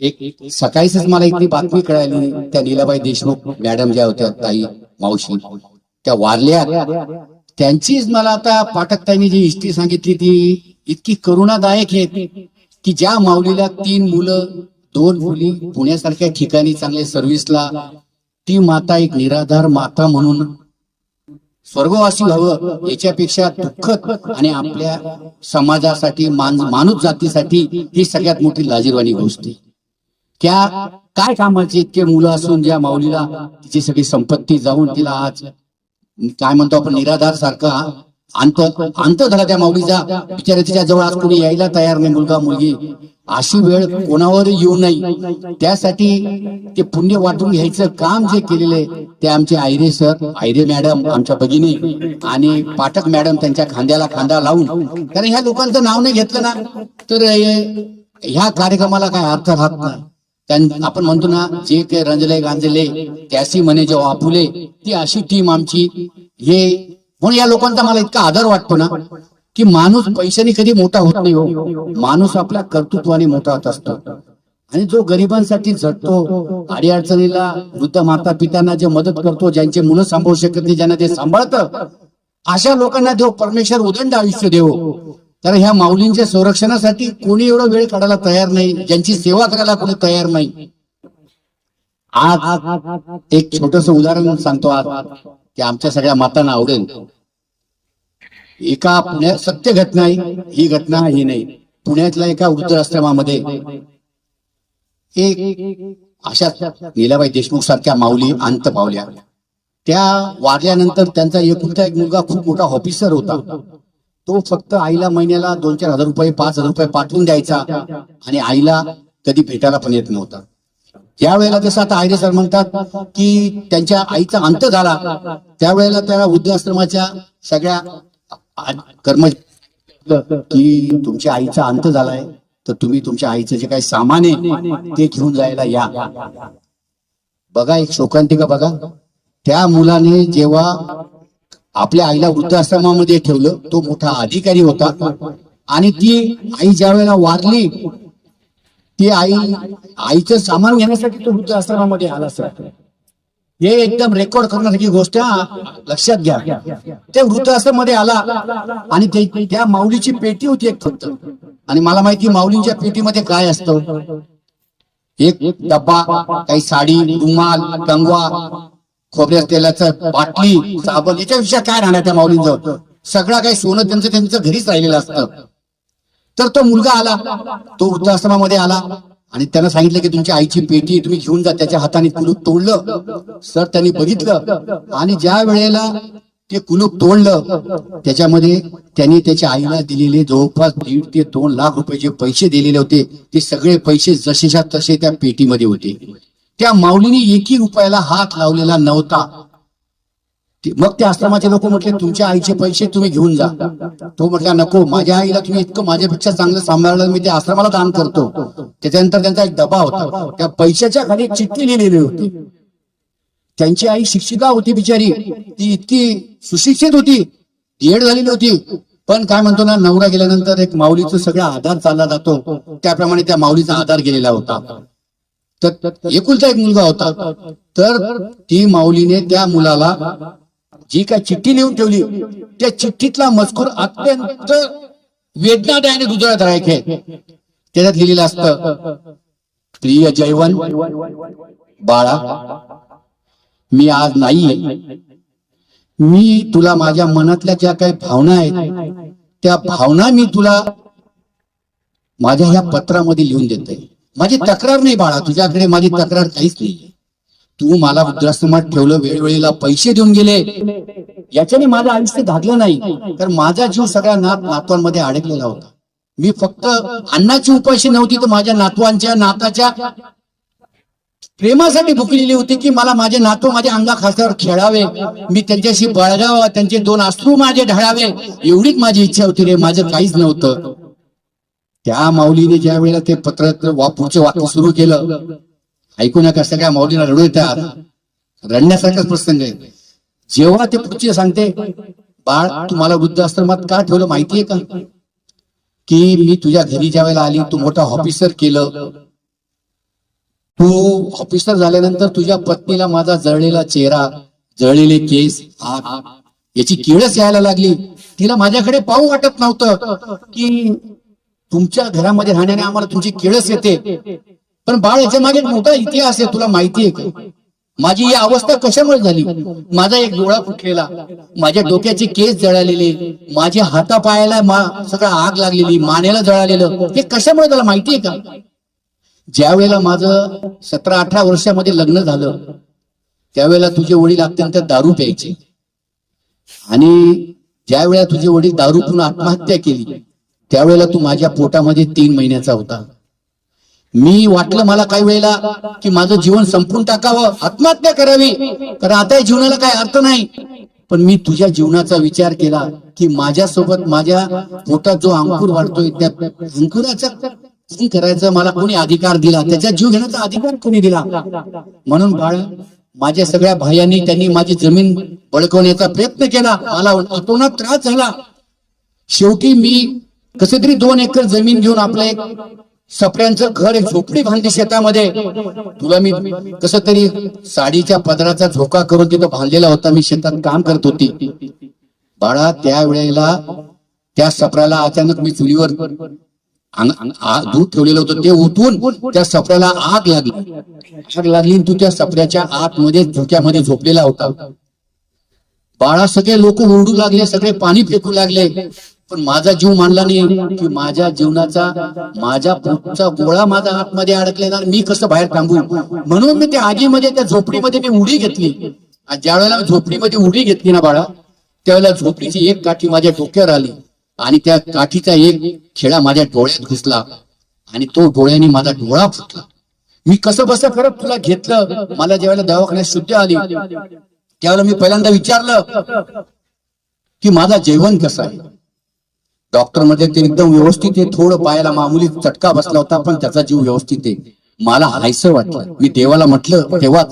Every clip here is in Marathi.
एक सकाळीच मला इथली बातमी कळाली. त्या नीलाबाई देशमुख मॅडम ज्या होत्या ताई मावशी त्या वारल्या. त्यांचीच मला आता पाठकताईंनी जी हिस्ट्री सांगितली ती इतकी करुणादायक आहे की ज्या माऊलीला तीन मुलं दोन मुली पुण्यासारख्या ठिकाणी चांगल्या सर्व्हिसला ती माता एक निराधार माता म्हणून स्वर्गवासी व्हावं याच्यापेक्षा दुःखद आणि आपल्या समाजासाठी मान माणूस जातीसाठी ही सगळ्यात मोठी लाजीरवाणी गोष्ट आहे. त्या काय कामाचे इतके मुलं असून ज्या माऊलीला तिची सगळी संपत्ती जाऊन तिला आज काय म्हणतो आपण निराधार सारखा अंत अंत झाला त्या माऊलीचा. बिचारा तिच्या जवळ आज कोणी यायला तयार नाही मुलगा मुलगी. अशी वेळ कोणावर येऊ नये. त्यासाठी ते पुण्य वाटून घ्यायचं काम जे केलेले ते आमचे आयरे सर आयरे मॅडम आमच्या भगिनी आणि पाठक मॅडम त्यांच्या खांद्याला खांदा लावून कारण ह्या लोकांचं नाव नाही घेतलं ना तर ह्या कार्यक्रमाला काय अर्थ राहत नाही. आपण म्हणतो ना जे काही रंजले गांजले त्याशी म्हणे जेव्हा आपुले ती अशी टीम आमची. हे म्हणून या लोकांचा मला इतका आदर वाटतो ना की माणूस पैशाने कधी मोठा होत नाही हो. माणूस आपल्या कर्तृत्वाने मोठा होत असतो. आणि जो गरिबांसाठी झटतो अडीअडचणीला वृद्ध माता पित्यांना जे मदत करतो ज्यांचे मुलं सांभाळू शकत नाही ज्यांना ते सांभाळतं अशा लोकांना देव परमेश्वर उदंड आयुष्य देव. तर ह्या माऊलींच्या संरक्षणासाठी कोणी एवढा वेळ काढायला तयार नाही ज्यांची सेवा करायला कोणी तयार नाही. आज एक छोटस उदाहरण सांगतो आज की आमच्या सगळ्या मातांना आवडेल. एका पुण्या सत्य घटना आहे ही घटना ही नाही. पुण्यातल्या एका वृद्धाश्रमामध्ये एक अशा लीलाबाई देशमुख सारख्या माऊली अंत पावल्या. त्या वारल्यानंतर त्यांचा एकुलता एक मुलगा खूप मोठा ऑफिसर होता. तो फक्त आईला महिन्याला दोन चार हजार रुपये पाच हजार रुपये पाठवून द्यायचा आणि आईला कधी भेटायला पण येत नव्हता. त्यावेळेला जसं आता आयरे सर म्हणतात की त्यांच्या आईचा अंत झाला त्यावेळेला त्या वृद्धाश्रमाच्या सगळ्या कर्म की तुमच्या आईचा अंत झालाय तर तुम्ही तुमच्या आईचं जे काही सामान आहे ते घेऊन जायला या. बघा एक शोकांतिका बघा. त्या मुलाने जेव्हा आपल्या आईला वृद्धाश्रमामध्ये ठेवलं. तो मोठा अधिकारी होता. आणि ती आई ज्या वेळेला वारली ती आई आईचं सामान घेण्यासाठी तो वृद्धाश्रमामध्ये आला सर. हे एकदम रेकॉर्ड करण्यासारखी गोष्ट लक्षात घ्या. ते वृद्धाश्रममध्ये आला आणि ते त्या माऊलीची पेटी होती एक फक्त. आणि मला माहिती माऊलींच्या पेटीमध्ये काय असतं. एक डब्बा काही साडी रुमाल कंगवा खोबऱ्या तेलाचं बाटली साबण याच्याविषयी काय राहणार त्या माऊलींजवळ? सगळं काही सोनं त्यांचं त्यांचं घरीच राहिलेलं असतं. तर तो मुलगा आला तो वृद्धाश्रमामध्ये आला आणि त्यानं सांगितलं की तुमच्या आईची पेटी तुम्ही घेऊन जा त्याच्या हाताने कुलूप तोडलं. सर त्यांनी बघितलं आणि ज्या वेळेला ते कुलूप तोडलं त्याच्यामध्ये त्यांनी त्याच्या आईला दिलेले जवळपास दीड ते दोन लाख रुपये जे पैसे दिलेले होते ते सगळे पैसे जसेच्या तसे त्या पेटीमध्ये होते. त्या माऊलीने एकही रुपयाला हात लावलेला नव्हता. मग त्या आश्रमाचे लोक म्हटले तुमच्या आईचे पैसे तुम्ही घेऊन जा. तो म्हटला नको माझ्या आईला तुम्ही इतकं माझ्यापेक्षा चांगलं सांभाळलं मी त्या आश्रमाला दान करतो. त्याच्यानंतर त्यांचा एक डबा होता. त्या पैशाच्या खाली चिठ्ठी लिहिलेली होती. त्यांची आई शिक्षिका होती बिचारी. ती इतकी सुशिक्षित होती. येड झालेली होती. पण काय म्हणतो ना नवरा गेल्यानंतर एक माऊलीचा सगळा आधार चालला जातो. त्याप्रमाणे त्या माऊलीचा आधार गेलेला होता. तर एकुलता एक मुलगा होता. तर ती माऊलीने त्या मुलाला जी काय चिठ्ठी लिहून ठेवली त्या चिठ्ठीतला मजकूर अत्यंत वेदनादायाने गुजरात आहे त्याच्यात लिहिलेलं असतं प्रिय जैवन बाळा मी आज नाही मी तुला माझ्या मनातल्या ज्या काही भावना आहेत त्या भावना मी तुला माझ्या ह्या पत्रामध्ये लिहून देते माझी तक्रार नाही बाळा तुझ्याकडे माझी तक्रार काहीच नाही तू मला वृद्धाश्रमात ठेवलं वेळोवेळीला पैसे देऊन गेले. याच्याने माझं आयुष्य घातलं नाही. तर माझा जीव सगळ्या नात नातवांमध्ये अडकलेला होता. मी फक्त अन्नाची उपाशी नव्हती तर माझ्या नातवांच्या नाताच्या प्रेमासाठी भुकलेली होती की मला माझे नातू माझ्या अंगा खासावर खेळावे. मी त्यांच्याशी बळगावं. त्यांचे दोन अश्रू माझे ढळावे. एवढीच माझी इच्छा होती रे. माझं काहीच नव्हतं. त्या माऊलीने ज्या वेळेला ते पत्र वा पुढचं वाक्य सुरू केलं ऐकू नका सगळ्या माऊलीला रडू येतात. रडण्यासारखाच प्रसंग आहे. जेव्हा ते पुढचे सांगते बाळ तुम्हाला वृद्धाश्रमात का ठेवलं माहितीये का? की मी तुझ्या घरी ज्या वेळेला आली तू मोठा ऑफिसर केलं. तू ऑफिसर झाल्यानंतर तुझ्या पत्नीला माझा जळलेला चेहरा जळलेले केस हात याची किळस यायला लागली. तिला माझ्याकडे पाहू वाटत नव्हतं की तुमच्या घरामध्ये राहण्याने आम्हाला तुमची केळस येते. पण बाळ याच्या मागे मोठा इतिहास आहे तुला माहिती आहे का? माझी ही अवस्था कशामुळे झाली? माझा एक डोळा फुटलेला. माझ्या डोक्याचे केस जळालेले. माझ्या हातापायाला मा- सगळं आग लागलेली मानेला जळालेलं. हे कशामुळे झालं माहिती आहे का? ज्या वेळेला माझं सतरा अठरा वर्षामध्ये लग्न झालं त्यावेळेला तुझे वडील अत्यंत दारू प्यायचे. आणि ज्या वेळेला तुझे वडील दारू पिऊन आत्महत्या केली त्यावेळेला तू माझ्या पोटामध्ये तीन महिन्याचा होता. मी वाटलं मला काही वेळेला की माझं जीवन संपून टाकावं आत्महत्या करावी. कारण आता या जीवनाला काही अर्थ नाही. पण मी तुझ्या जीवनाचा विचार केला की माझ्यासोबत माझ्या पोटात जो अंकुर वाढतोय त्या अंकुराचा करायचा करायचं मला कोणी अधिकार दिला? त्याचा जीव घेण्याचा अधिकार कोणी दिला? म्हणून बाळ माझ्या सगळ्या भायांनी त्यांनी माझी जमीन बळकवण्याचा प्रयत्न केला. मला अतोनात त्रास झाला. शेवटी मी कसे तरी दोन एकर जमीन घेऊन आपलं एक सपऱ्यांचं घर एक झोपडी बांधली शेतामध्ये. तुला मी कस तरी साडीच्या पदराचा झोका करून तिथं बांधलेला होता. मी शेतात काम करत होती. बाळा त्या वेळेला त्या सपऱ्याला अचानक मी चुलीवर आ- दूध ठेवलेलं होतं. ते उठून त्या सपऱ्याला आग लागली. आग लागली तू त्या सपऱ्याच्या आतमध्ये झोक्यामध्ये झोपलेला होता. बाळा सगळे लोक ओरडू लागले सगळे पाणी फेकू लागले. पण माझा जीव मानला नाही की माझ्या जीवनाचा माझ्या पोटचा गोळा माझ्या आतमध्ये अडकलेला मी कसं बाहेर थांबू? म्हणून मी त्या आगीमध्ये त्या झोपडीमध्ये मी उडी घेतली. आणि ज्या वेळेला झोपडीमध्ये उडी घेतली ना बाळा त्यावेळेला झोपडीची एक काठी माझ्या डोक्यावर आली आणि त्या काठीचा एक खेळा माझ्या डोळ्यात घुसला आणि तो डोळ्याने माझा डोळा फुटला. मी कसं बसं करत तुला घेतलं? मला ज्यावेळेला दवाखान्यात शुद्ध आली त्यावेळेला मी पहिल्यांदा विचारलं की माझा जेवण कसं आहे? डॉक्टर म्हणजे ते एकदम व्यवस्थित आहे. थोडं पायाला मामुली चटका बसला होता पण त्याचा जीव व्यवस्थित आहे. मला हायसं वाटलं. मी देवाला म्हटलं तेव्हा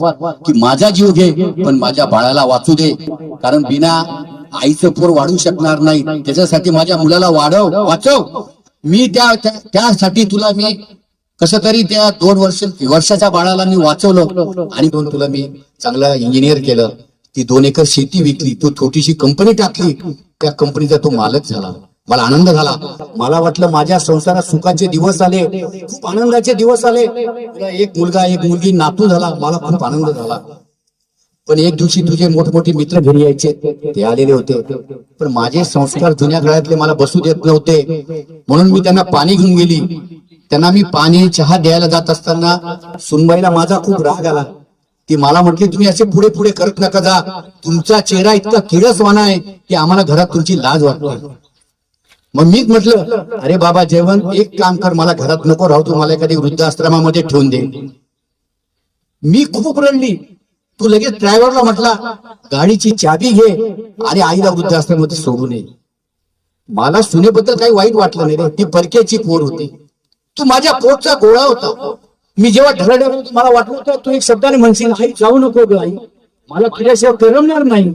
की माझा जीव घे पण माझ्या बाळाला वाचू दे. कारण बिना आईचं पोर वाढू शकणार नाही. त्याच्यासाठी माझ्या मुलाला वाढव वाचव. मी त्या त्या- त्यासाठी तुला मी कसं तरी त्या दोन वर्ष वर्षाच्या बाळाला मी वाचवलं आणि दोन तुला मी चांगला इंजिनियर केलं. ती दोन एकर शेती विकली. तू छोटीशी कंपनी टाकली. त्या कंपनीचा तो मालक झाला. मला आनंद झाला. मला वाटलं माझ्या संसारात सुखाचे दिवस आले. खूप आनंदाचे दिवस आले. एक मुलगा एक मुलगी नातू झाला. मला खूप आनंद झाला. पण एक दिवशी तुझे मोठमोठे मित्र घरी यायचे. ते आलेले होते. पण माझे संस्कार जुन्या काळातले मला बसू देत नव्हते. म्हणून मी त्यांना पाणी घेऊन गेली. त्यांना मी पाणी चहा द्यायला जात असताना सुनबाईला माझा खूप राग आला. ती मला म्हटली तुम्ही असे पुढे पुढे करत नका जा. तुमचा चेहरा इतका किळसवाना आहे की आम्हाला घरात तुमची लाज वाटते. मग मीच म्हटलं अरे बाबा जेवण एक काम कर मला घरात नको राहू तू मला एखादी वृद्धाश्रमामध्ये ठेवून दे. मी खूप रडली. तू लगेच ड्रायव्हरला म्हटला गाडीची चाबी घे आणि आईला वृद्धाश्रमामध्ये सोडू नये मला सुनेबद्दल काही वाईट वाटलं नाही रे. ती परक्याची पोर होती. तू माझ्या पोटचा गोळा होता. मी जेव्हा ढरडलं मला वाटलं होतं तू एक शब्दाने म्हणशील आई जाऊ नको ग आई. मला तुझ्याशिवाय करमणार नाही.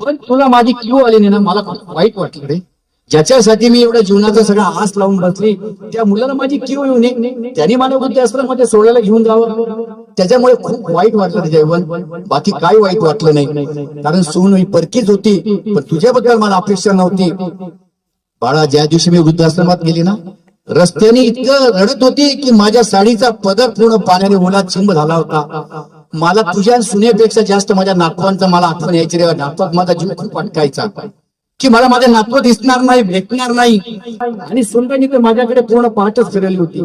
पण तुला माझी क्यू आली नाही ना मला वाईट वाटलं रे. ज्याच्यासाठी मी एवढ्या जीवनाचा सगळा आस लावून बसली त्या मुलाला माझी क्यू येऊ नये. त्याने मला वृद्धाश्रमामध्ये सोडायला घेऊन जावं. त्याच्यामुळे खूप वाईट वाटलं ते जेवण बाकी काही वाईट वाटलं नाही. कारण सून ही परकीच होती पण तुझ्याबद्दल मला अपेक्षा नव्हती. बाळा ज्या दिवशी मी वृद्धाश्रमात गेली ना रस्त्याने इतकं रडत होती की माझ्या साडीचा पदर पूर्ण पाण्याने ओला चिंब झाला होता. मला तुझ्या सुनेपेक्षा जास्त माझ्या नातवांचा मला आठवण यायची रे. नातवात माझा जीव खूप अटकायचा. की मला माझ्या नातव दिसणार नाही भेटणार नाही. आणि सुनबाईनी तर माझ्याकडे पूर्ण पाठच फिरवली होती.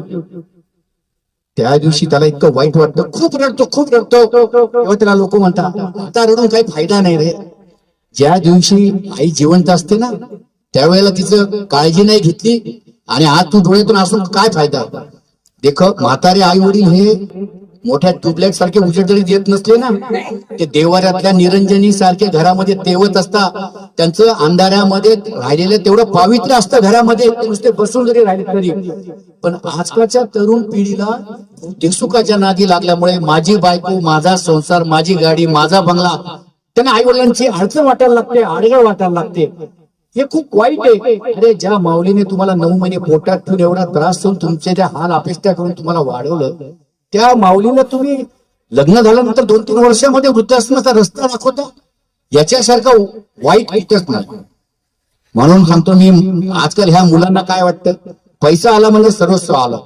त्या दिवशी त्याला इतकं वाईट वाटतं खूप रडतो खूप रडतो. तेव्हा त्याला लोक म्हणतात आता रडून काही फायदा नाही रे. ज्या दिवशी आई जिवंत असते ना त्यावेळेला तिचं काळजी नाही घेतली आणि आज तू डोळ्यातून असून काय फायदा? देख म्हातारे आई वडील हे मोठ्या ट्यूबलाईट सारखे उजेड जरी देत नसले ना ते देवाऱ्यातल्या निरंजनी सारखे घरामध्ये तेवत असता त्यांचं अंधारामध्ये राहिलेलं तेवढं पावित्र्य असतं घरामध्ये नुसते बसून जरी राहिले तरी. पण आजकालच्या तरुण पिढीला देसुखाच्या नादी लागल्यामुळे माझी बायको माझा संसार माझी गाडी माझा बंगला त्यांना आई वडिलांची अडचण वाटायला लागते आडगळ वाटायला लागते. हे खूप वाईट आहे. अरे ज्या माऊलीने तुम्हाला नऊ महिने पोटात ठेवून एवढा त्रास होऊन तुमचे त्या हाल अपेक्षा करून तुम्हाला वाढवलं त्या माऊलीला तुम्ही लग्न झाल्यानंतर दोन तीन वर्षामध्ये वृद्धाश्रमाचा रस्ता दाखवता? याच्यासारखं वाईट कुठंच नाही. म्हणून सांगतो मी आजकाल ह्या मुलांना काय वाटतं? पैसा आला म्हणजे सर्वस्व आलं.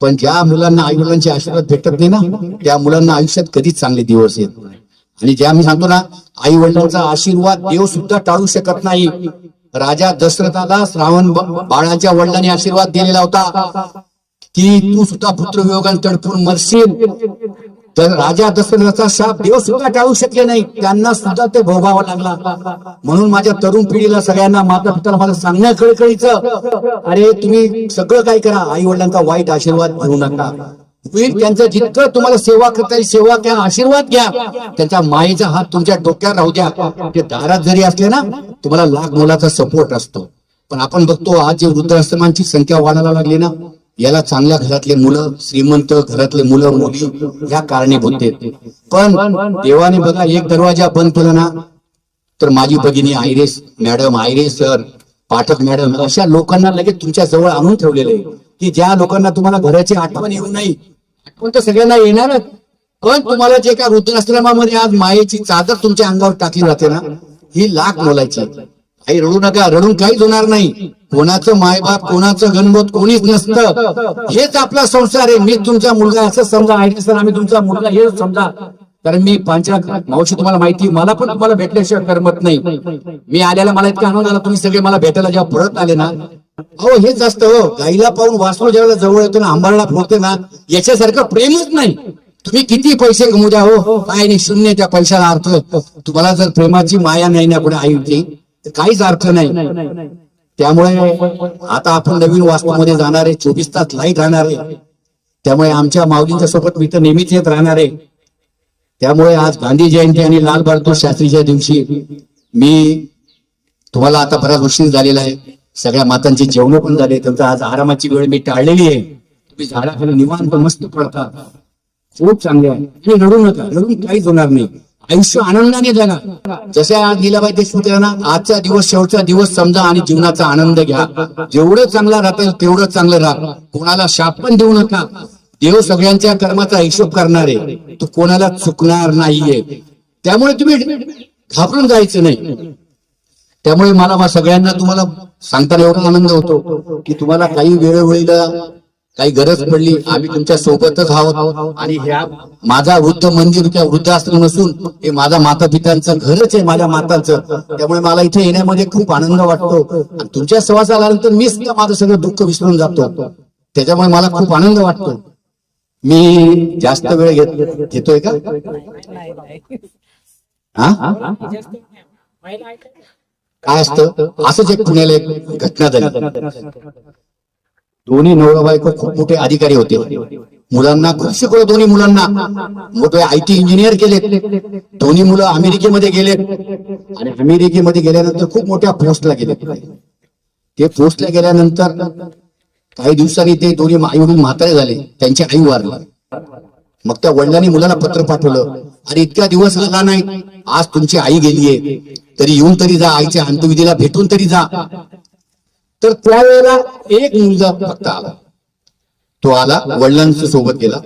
पण ज्या मुलांना आई वडिलांचे आशीर्वाद भेटत नाही ना त्या मुलांना आयुष्यात कधीच चांगले दिवस येत नाही. आणि ज्या मी सांगतो ना आई वडिलांचा आशीर्वाद देव सुद्धा टाळू शकत नाही. राजा दशरथाला श्रावण बाळाच्या वडिलांनी आशीर्वाद दिलेला होता. की तू सुद्धा पुत्र वियोगाने तडपून मरशील. तर राजा दशरथाचा शाप देव सुद्धा टाळू शकले नाही. त्यांना सुद्धा ते भोगावा लागला. म्हणून माझ्या तरुण पिढीला सगळ्यांना माता पिताला मला सांगण्या कळकळीचं अरे तुम्ही सगळं काय करा. आई वडिलांचा वाईट आशीर्वाद घेऊ नका. त्यांचं जितकं तुम्हाला सेवा करता येईल सेवा घ्या आशीर्वाद घ्या. त्यांच्या मायेचा हात तुमच्या डोक्यावर राहू द्या. ते दारात जरी असले ना तुम्हाला लाख मोलाचा सपोर्ट असतो. पण आपण बघतो आज जे वृद्धाश्रमांची संख्या वाढायला लागली ना याला चांगल्या घरातले मुलं श्रीमंत घरातले मुलं मुली या कारणीभूत आहेत. पण देवाने बघा एक दरवाजा बंद केला ना तर माझी भगिनी IRS madam IRS sir Pathak madam अशा लोकांना लगेच तुमच्या जवळ आणून ठेवलेले आहे की ज्या लोकांना तुम्हाला घराची आठवण येऊ नाही आठवण तर सगळ्यांना येणारच. पण तुम्हाला जे काय वृद्धाश्रमामध्ये आज मायेची चादर तुमच्या अंगावर टाकली जाते ना ही लाख बोलायची काही रडू नका रडून काहीच होणार नाही. कोणाचं मायबाप कोणाचं गणबोत कोणीच नसतं. हेच आपला संसार आहे. मी तुमचा मुलगा असं समजा आहे सर आम्ही तुमचा मुलगा हे समजा. कारण मी पांचरा मावशी तुम्हाला माहिती मला पण तुम्हाला भेटल्याशिवाय करमत नाही. मी आल्याला मला इतका आनंद आला तुम्ही सगळे मला भेटायला जेव्हा परत आले ना. हो हेच असतं हो. गाईला पाहून वासरू ज्यावेळेला जवळ येतो ना आंबाळला फोडते ना याच्यासारखं प्रेमच नाही. तुम्ही किती पैसे कमू द्या हो. काय नाही शून्य त्या पैशाला अर्थ. तुम्हाला जर प्रेमाची माया नाही ना कुठे आईची तर काहीच अर्थ नाही. त्यामुळे आता आपण नवीन वास्तूमध्ये जाणार आहे चोवीस तास लाइट राहणार आहे त्यामुळे आमच्या माऊलींच्या सोबत मी तर नेहमीच येत राहणार. आहे त्यामुळे आज गांधी जयंती आणि लाल बहादूर शास्त्रीच्या दिवशी मी तुम्हाला आता बऱ्याच गोष्टी झालेला आहे सगळ्या मातांची जेवण पण झाले त्यांचा आज आरामाची वेळ मी टाळलेली आहे. तुम्ही झाडाखाली निवांत मस्त पडता. खूप चांगले आहे. तुम्ही रडू नका रडून काहीच होणार नाही. आयुष्य आनंदाने जगा जशा आज लीलाबाई देशमुख यांना आजचा दिवस शेवटचा दिवस समजा आणि जीवनाचा आनंद घ्या. जेवढं चांगला राहता तेवढं चांगलं राहा. कोणाला शाप पण देऊ नका. देव सगळ्यांच्या कर्माचा हिशोब करणार. आहे तो कोणाला चुकणार नाहीये. त्यामुळे तुम्ही घाबरून जायचं नाही. त्यामुळे मला सगळ्यांना तुम्हाला सांगताना एवढा आनंद होतो की तुम्हाला काही वेळोवेळीला काही गरज पडली आम्ही तुमच्या सोबतच आहोत. आणि ह्या माझा वृद्ध मंदिर त्या वृद्धाश्रम नसून हे माझ्या माता पित्यांचं घरच आहे माझ्या माताचं. त्यामुळे मला इथे येण्यामध्ये खूप आनंद वाटतो. आणि तुमच्या सहवासाला आल्यानंतर मीच माझं सगळं दुःख विसरून जातो. त्याच्यामुळे मला खूप आनंद वाटतो. मी जास्त वेळ घेत घेतोय का? हा? काय असतं? असंच एक पुण्याला एक घटना झाली. दोन्ही नवरा बायको खूप मोठे अधिकारी होते. मुलांना खूप शिकवलं दोन्ही मुलांना? मोठे आय टी इंजिनियर केले दोन्ही मुलं अमेरिकेमध्ये गेले आणि अमेरिकेमध्ये गेल्यानंतर खूप मोठ्या पोस्टला गेले ते पोस्टला गेल्यानंतर काही दिवसांनी ते दोन्ही आई वडील म्हातारे झाले. त्यांची आई वारला. मग त्या वडिलांनी मुलाला पत्र पाठवलं. आणि इतक्या दिवस झाला नाही. आज तुमची आई गेलीये. तरी येऊन तरी जा. आईच्या अंत्यविधीला भेटून तरी जा. तर त्यावेळेला एक मुलगा फक्त आला. तो आला वडिलांच्या सोबत गेला.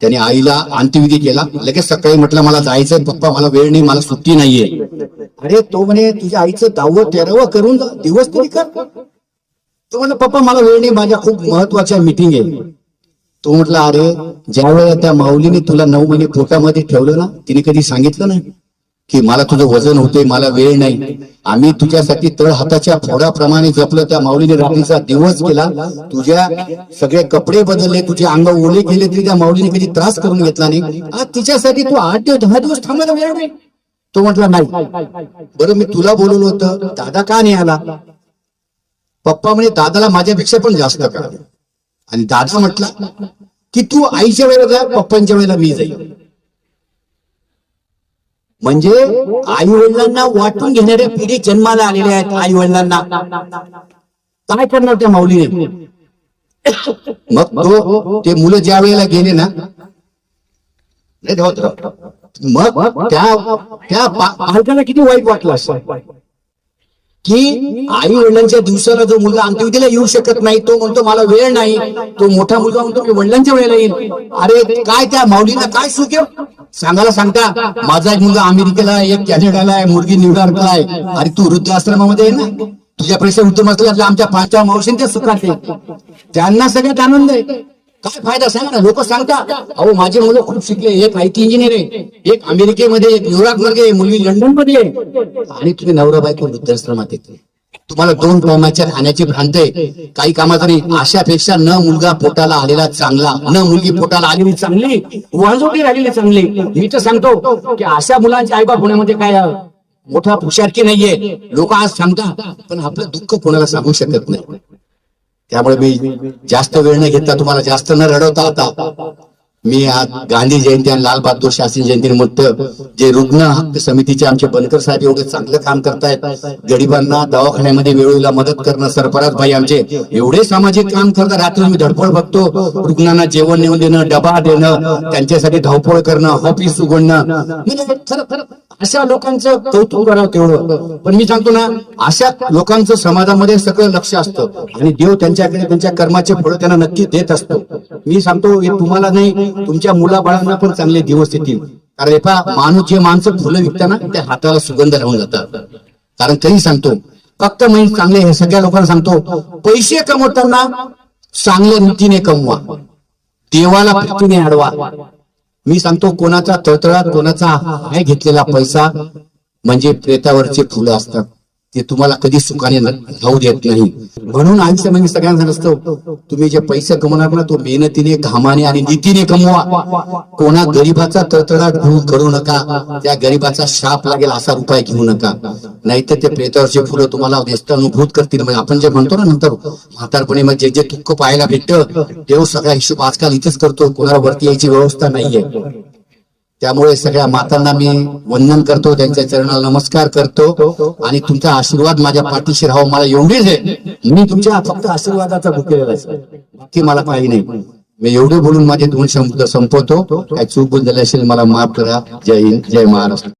त्याने आईला अंत्यविधी केला. लगेच सकाळी म्हटलं मला जायचंय पप्पा मला वेळ नाही मला सुट्टी नाहीये. अरे तो म्हणे तुझ्या आईचं दहावं तेरावं करून जा दिवस तरी कर. तो म्हणला पप्पा मला वेळ नाही माझ्या खूप महत्त्वाच्या मिटिंग आहे. तो म्हटला अरे ज्यावेळेला त्या माऊलीने तुला नऊ महिने पोटामध्ये ठेवलं ना तिने कधी सांगितलं नाही? की मला तुझं वजन होते मला वेळ नाही. आम्ही तुझ्यासाठी तळ हाताच्या फोडाप्रमाणे जपलं त्या माऊलीने रात्रीचा दिवस केला. तुझ्या सगळे कपडे बदलले तुझे अंग ओले केले तरी त्या माऊलीने कधी त्रास करून घेतला नाही. आज तिच्यासाठी तू आठ दिवस दहा दिवस थांबायला वेळ नाही. तो म्हटला नाही. बरं मी तुला बोलवलं होतं. दादा का नाही आला? पप्पा म्हणे दादाला माझ्यापेक्षा पण जास्त करा. आणि दादा म्हटला की तू आईच्या वेळेला जा पप्पांच्या वेळेला मी जाईल म्हणजे आई वडिलांना वाटून घेणाऱ्या पिढी जन्माला आलेल्या आहेत आई वडिलांना काय करणार त्या माऊलीने? मग तो ते मुलं ज्या वेळेला गेले ना नाही मग त्या पालकांना किती वाईट वाटलं असं की आई वडिलांच्या दिवसाला जो मुलगा अंत्यविधीला येऊ शकत नाही तो म्हणतो मला वेळ नाही. तो मोठा मुलगा म्हणतो मी वडिलांच्या वेळेला येईल अरे काय त्या माऊलीला काय सुख सांगायला सांगता माझा एक मुलगा अमेरिकेला आहे एक कॅनडाला आहे मुलगी न्यूयॉर्कला आहे. अरे तू वृद्धाश्रमामध्ये आहे ना? तुझ्या पैसे उत्तम असल्या आमच्या पाचव्या मावशींच्या सुखात आहे. त्यांना सगळ्यात आनंद आहे. काय फायदा सांगा ना लोक सांगता अहो माझे मुलं खूप शिकले एक आयटी इंजिनियर आहे एक अमेरिकेमध्ये एक न्यूयॉर्कमध्ये मुलगी लंडनमध्ये आणि तुम्ही नवरा बायको वृद्धाश्रमात येते तुम्हाला दोन टायमाच्या खाण्याची भ्रांत आहे. काही कामात नाही अशापेक्षा न मुलगा पोटाला आलेला चांगला न मुलगी पोटाला आलेली चांगली वाजवटी राहिलेली चांगली. मी तर सांगतो की अशा मुलांचे आईबाप होण्यामध्ये काय मोठा हुशारकी नाहीये. लोक आज सांगतात पण आपलं दुःख कोणाला सांगू शकत नाही. त्यामुळे मी जास्त वेळ न घेतला तुम्हाला जास्त न रडवता आता मी आज गांधी जयंती आणि लाल बहादूर शास्त्री जयंती निमित्त जे रुग्ण हक्क समितीचे आमचे बनकर साहेब एवढे चांगलं काम करतायत गरिबांना दवाखान्यामध्ये वेळेला मदत करणं सरफराज भाई आमचे एवढे सामाजिक काम करतात. रात्री मी धडपड बघतो रुग्णांना जेवण नेऊन देणं डबा देणं त्यांच्यासाठी धावपळ करणं ऑफिस उघडणं. म्हणजे अशा लोकांचं कौतुक करावं तेवढं. पण मी सांगतो ना अशा लोकांचं समाजामध्ये सगळं लक्ष असतं. आणि देव त्यांच्याकडे त्यांच्या कर्माचे फळ त्यांना नक्की देत असतो. मी सांगतो हे तुम्हाला नाही तुमच्या मुलाबाळांना पण चांगले दिवस येतील. कारण हे पहा माणूस जे माणसं फुलं विकताना त्या हाताला सुगंध राहून जातात. कारण तरी सांगतो फक्त मी चांगले हे सगळ्या लोकांना सांगतो पैसे कमवताना चांगल्या रीतीने कमवा. देवाला भक्तीने अडवा. मी सांगतो कोणाचा तळतळात कोणाचा हाय घेतलेला पैसा म्हणजे प्रेतावरचे फुलं असतात. ते तुम्हाला कधी सुखाने न- राहू देत नाही. म्हणून आयुष्यामध्ये म्हणजे सगळ्यांना नसतो. तुम्ही जे पैसे कमवणार ना तो मेहनतीने घामाने आणि नीतीने कमवा. कोणा गरीबाचा तळतळाट घेऊन करू नका. त्या गरीबाचा शाप लागेल असा उपाय घेऊ नका. नाहीतर ते प्रेतावरचे फुलं तुम्हाला व्यस्तानुभूत करतील. म्हणजे आपण जे म्हणतो ना नंतर म्हातारपणे मग जे जे दुःख पाहायला भेटतं देव सगळा हिशोब आजकाल इथेच करतो. कोणाला वरती यायची व्यवस्था नाहीये. त्यामुळे सगळ्या मातांना मी वंदन करतो त्यांच्या चरणाला नमस्कार करतो आणि तुमचा आशीर्वाद माझ्या पाठीशी राहावं मला एवढीच आहे मी तुमच्या फक्त आशीर्वादाचा भुकेलेला आहे बाकी मला काही नाही. मी एवढे बोलून माझे दोन शब्द संपवतो. काय चूक बोल असेल मला माफ करा. जय हिंद जय महाराष्ट्र.